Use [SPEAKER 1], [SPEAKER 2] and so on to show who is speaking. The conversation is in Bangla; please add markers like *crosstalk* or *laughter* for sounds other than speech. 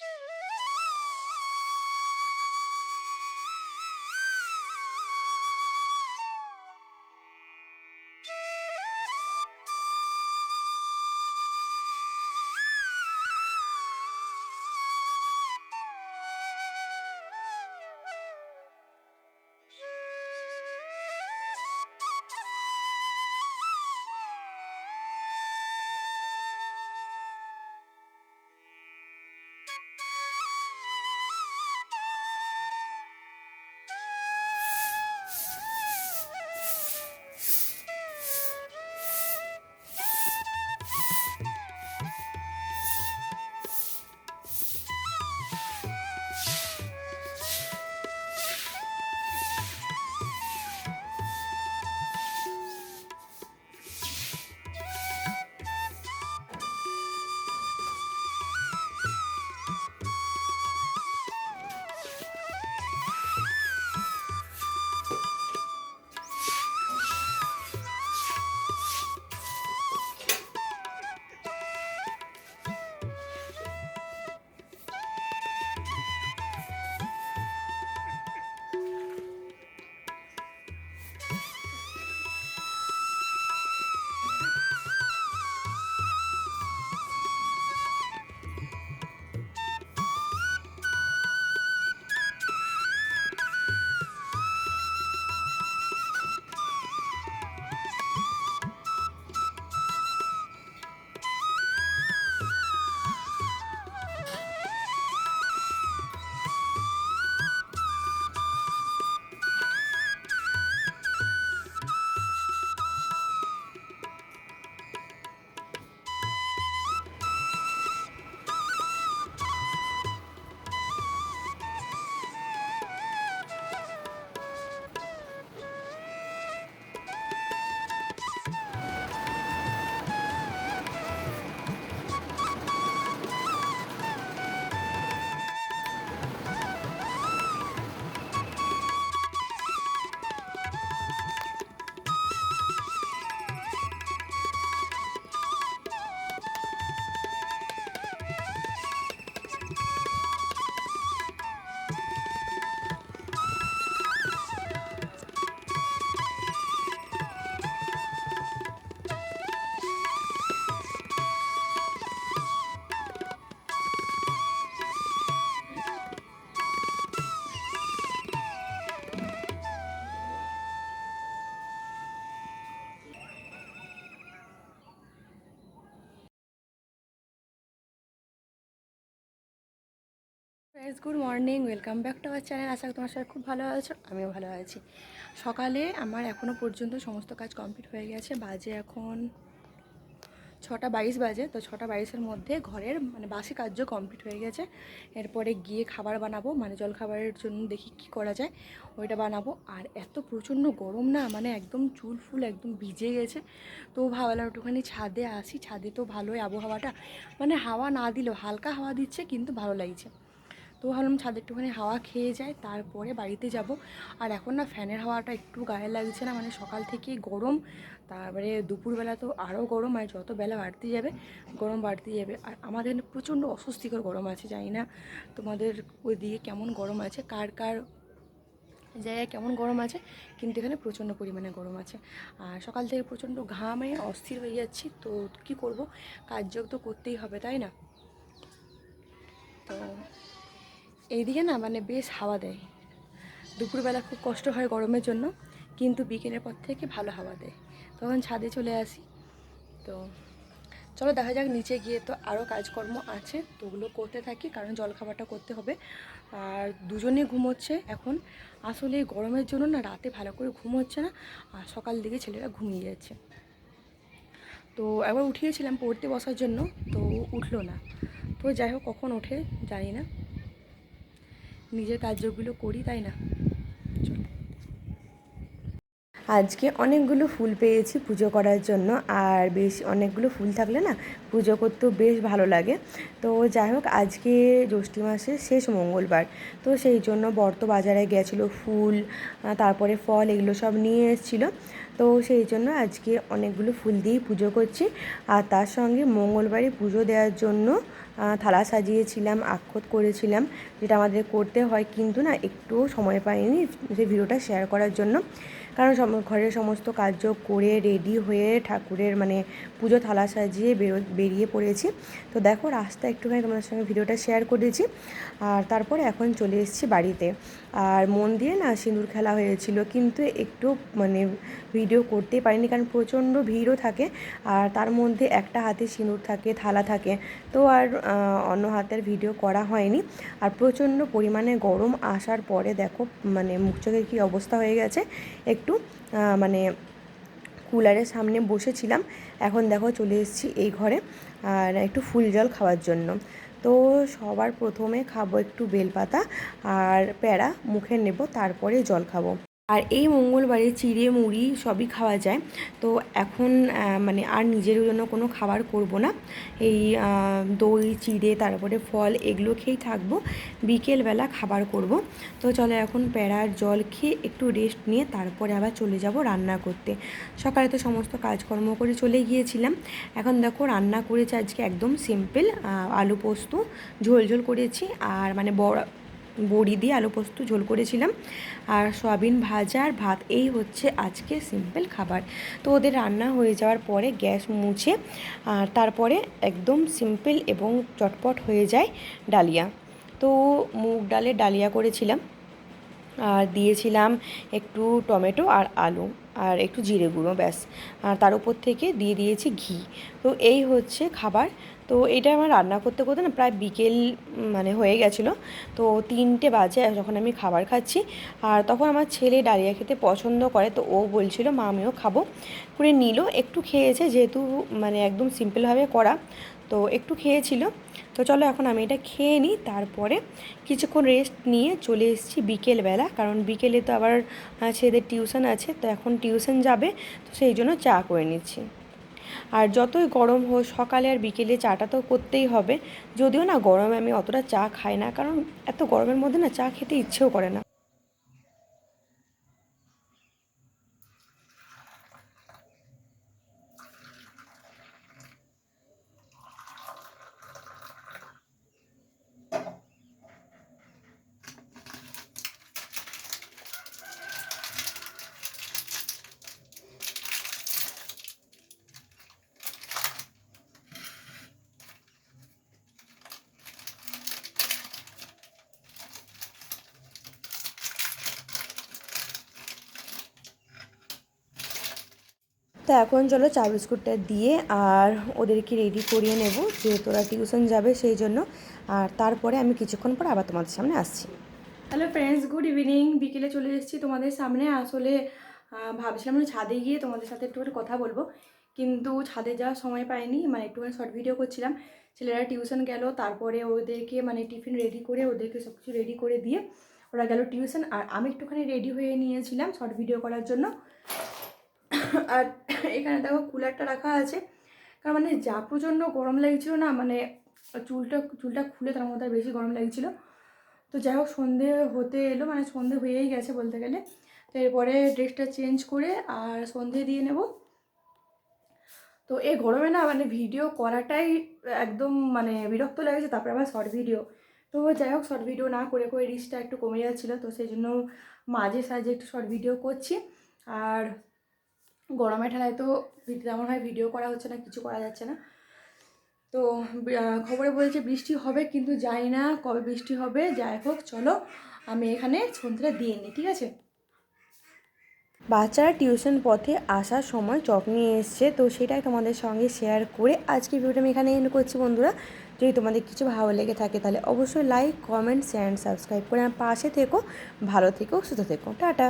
[SPEAKER 1] Yeah. *laughs* Guys good morning welcome back to our channel আশা করি তোমার সবাই খুব ভালো আছো, আমিও ভালো আছি। সকালে আমার এখনও পর্যন্ত সমস্ত কাজ কমপ্লিট হয়ে গেছে। বাজে এখন ছটা বাইশ বাজে, তো ছটা বাইশের মধ্যে ঘরের মানে বাসি কাজও কমপ্লিট হয়ে গেছে। এরপরে গিয়ে খাবার বানাবো মানে জল খাবারের জন্য দেখি কি করা যায়, ওইটা বানাবো। আর এত প্রচণ্ড গরম না মানে একদম চুল ফুল একদম ভিজে গেছে। তো ভাবলাম একটুখানি ছাদে আসি, ছাদে তো ভালোই আবহাওয়াটা। মানে হাওয়া না দিলেও, হালকা হাওয়া দিচ্ছে কিন্তু ভালো লাগছে। তো ভাবলাম ছাদে একটুখানি হাওয়া খেয়ে যায় তারপরে বাড়িতে যাব। আর এখন না ফ্যানের হাওয়াটা একটু গায়ে লাগছে না মানে সকাল থেকে গরম। তারপরে দুপুরবেলা তো আরও গরম, আর যত বেলা বাড়তে যাবে, গরম বাড়তে যাবে। আর আমাদের প্রচণ্ড অস্বস্তিকর গরম আছে, জানি না তোমাদের ওই দিকে কেমন গরম আছে, কার কার জায়গায় কেমন গরম আছে, কিন্তু এখানে প্রচণ্ড পরিমাণে গরম আছে। আর সকাল থেকে প্রচণ্ড ঘামে অস্থির হয়ে যাচ্ছি, তো কি করব? কাজযোগ তো করতেই হবে, তাই না? তো এইদিকে না মানে বেশ হাওয়া দেয়। দুপুরবেলা খুব কষ্ট হয় গরমের জন্য, কিন্তু বিকেলের পর থেকে ভালো হাওয়া দেয়। তখন ছাদে চলে আসি। তো চলো দেখা যাক নিচে গিয়ে তো আরও কাজকর্ম আছে, তো ওগুলো করতে থাকি, কারণ জলখাবারটা করতে হবে। আর দুজনে ঘুমোচ্ছে এখন। আসলে গরমের জন্য না রাতে ভালো করে ঘুম হচ্ছে না, আর সকাল দিকে ছেলেরা ঘুমিয়ে যাচ্ছে। তো একবার উঠিয়েছিলাম পড়তে বসার জন্য, তো উঠল না। তো যাই হোক, কখন ওঠে জানি না। নিজের কাজগুলো করি, তাই না? আজকে অনেকগুলো ফুল পেয়েছি পুজো করার জন্য, আর বেশ অনেকগুলো ফুল থাকলে না পুজো করতেও বেশ ভালো লাগে। তো যাই হোক, আজকে জ্যৈষ্ঠী মাসের শেষ মঙ্গলবার, তো সেই জন্য বর্ত বাজারে গেছিল ফুল তারপরে ফল এগুলো সব নিয়ে এসেছিল। তো সেই জন্য আজকে অনেকগুলো ফুল দিয়েই পুজো করছি, আর তার সঙ্গে মঙ্গলবারে পুজো দেওয়ার জন্য
[SPEAKER 2] থালা সাজিয়েছিলাম আক্ষত করেছিলাম যেটা আমাদের করতে হয়। কিন্তু না, একটুও সময় পাইনি যে ভিডিওটা শেয়ার করার জন্য। কারণ ঘরের সমস্ত কার্য করে রেডি হয়ে ঠাকুরের মানে পুজো থালা সাজিয়ে বেরো, বেরিয়ে পড়েছি। তো দেখো রাস্তা একটুখানি তোমাদের সঙ্গে ভিডিওটা শেয়ার করেছি। আর তারপরে এখন চলে এসেছি বাড়িতে। আর মন দিয়ে না সিঁদুর খেলা হয়েছিল, কিন্তু একটু মানে ভিডিও করতেই পারিনি কারণ প্রচণ্ড ভিড়ও থাকে। আর তার মধ্যে একটা হাতে সিঁদুর থাকে, থালা থাকে। তো আর অন্য হাতের ভিডিও করা হয়নি। আর প্রচণ্ড পরিমাণে গরম আসার পরে দেখো মানে মুখ চোখের কী অবস্থা হয়ে গেছে। একটু মানে কুলারের সামনে বসেছিলাম। এখন দেখো চলে এসেছি এই ঘরে, আর একটু ফুল জল খাওয়ার জন্য। তো সবার প্রথমে খাব একটু বেলপাতা আর প্যাড়া মুখে নেব, তারপরে জল খাব। আর এই মঙ্গলবারে চিড়ে মুড়ি সবই খাওয়া যায়। তো এখন মানে আর নিজের জন্য কোনো খাবার করব না। এই দই, চিড়ে, তারপরে ফল এগুলো খেয়েই থাকব। বিকেলবেলা খাবার করব। তো চলো এখন প্যাড়ার জল খেয়ে একটু রেস্ট নিয়ে তারপরে আবার চলে যাব রান্না করতে। সকালে তো সমস্ত কাজকর্ম করে চলে গিয়েছিলাম। এখন দেখো রান্না করেছি আজকে একদম সিম্পল আলু পোস্ত ঝোল ঝোল করেছি। আর মানে বড় বড়ি দিয়ে আলু পোস্ত ঝোল করেছিলাম। আর সয়াবিন ভাজা আর ভাত, এই হচ্ছে আজকে সিম্পল খাবার। তো ওদের রান্না হয়ে যাওয়ার পরে গ্যাস মুছে, আর তারপরে একদম সিম্পল এবং চটপট হয়ে যায় ডালিয়া। তো মুগ ডালে ডালিয়া করেছিলাম। আর দিয়েছিলাম একটু টমেটো আর আলু আর একটু জিরে গুঁড়ো, ব্যাস। আর তার উপর থেকে দিয়ে দিয়েছি ঘি। তো এই হচ্ছে খাবার। তো এটা আমার রান্না করতে করতে না প্রায় বিকেল মানে হয়ে গেছিল। তো তিনটে বাজে যখন আমি খাবার খাচ্ছি। আর তখন আমার ছেলে ডালিয়া খেতে পছন্দ করে, তো ও বলছিল, মা, আমিও খাব। করে নিল। একটু খেয়েছে, যেহেতু মানে একদম সিম্পলভাবে করা। তো একটু খেয়েছিল। তো চলো এখন আমি এটা খেয়ে নিই, তারপরে কিছুক্ষণ রেস্ট নিয়ে চলে এসেছি বিকেলবেলা। কারণ বিকেলে তো আবার ছেলেদের টিউশন আছে, তো এখন টিউশন যাবে, তো সেই জন্য চা করে নিচ্ছি। আর যতই গরম হোক, সকালে আর বিকেলে চাটা তো করতেই হবে। যদিও না গরমে আমি অতটা চা খাই না, কারণ এত গরমের মধ্যে না চা খেতে ইচ্ছেও করে না। তো এখন চলো চা বিস্কুটটা দিয়ে আর ওদেরকে রেডি করিয়ে নেব, যেহেতু ওরা টিউশন যাবে সেই জন্য। আর তারপরে আমি কিছুক্ষণ পর আবার তোমাদের সামনে আসছি। হ্যালো ফ্রেন্ডস গুড ইভিনিং বিকেলে চলে এসেছি তোমাদের সামনে। আসলে ভাবছিলাম যে ছাদে গিয়ে তোমাদের সাথে একটু কথা বলব। কিন্তু ছাদে যাওয়ার সময় পাইনি মানে একটুখানি শর্ট ভিডিও করছিলাম। ছেলেরা টিউশন গেল, তারপরে ওদেরকে মানে টিফিন রেডি করে, ওদেরকে সব কিছু রেডি করে দিয়ে ওরা গেল টিউশন আর আমি একটুখানি রেডি হয়ে নিয়েছিলাম শর্ট ভিডিও করার জন্য। আর এখানে দেখো কুলারটা রাখা আছে। কারণ মানে যা প্রচণ্ড গরম লাগছিল না মানে চুলটা চুলটা খুলে তার মধ্যে বেশি গরম লাগছিল। তো যাই হোক, সন্ধে হতে এলো মানে সন্ধে হয়েই গেছে বলতে গেলে। তো এরপরে ড্রেসটা চেঞ্জ করে আর সন্ধে দিয়ে নেব। তো এই গরমে না মানে ভিডিও করাটাই একদম মানে বিরক্ত লাগছে, তারপরে আবার শর্ট ভিডিও। তো যাই হোক, শর্ট ভিডিও না করে করে রিচটা একটু কমে যাচ্ছিল, তো সেই জন্য মাঝে সাঝে একটু শর্ট ভিডিও করছি। আর গরমে ঠেলায় তো তেমন হয় ভিডিও করা হচ্ছে না, কিছু করা যাচ্ছে না। তো খবরে বলছে বৃষ্টি হবে কিন্তু জানি না কবে বৃষ্টি হবে, যাই হোক, চলো আমি এখানে সন্ধ্যেটা দিয়ে নিই, ঠিক আছে? বাচ্চারা টিউশন পথে আসার সময় চপ নিয়ে এসছে, তো সেটাই তোমাদের সঙ্গে শেয়ার করে আজকে ভিডিওটা আমি এখানে এন্ড করছি বন্ধুরা। যদি তোমাদের কিছু ভালো লেগে থাকে তাহলে অবশ্যই like comment share and subscribe করে আমার পাশে থেকো, ভালো থেকো, সুস্থ থেকো, টাটা।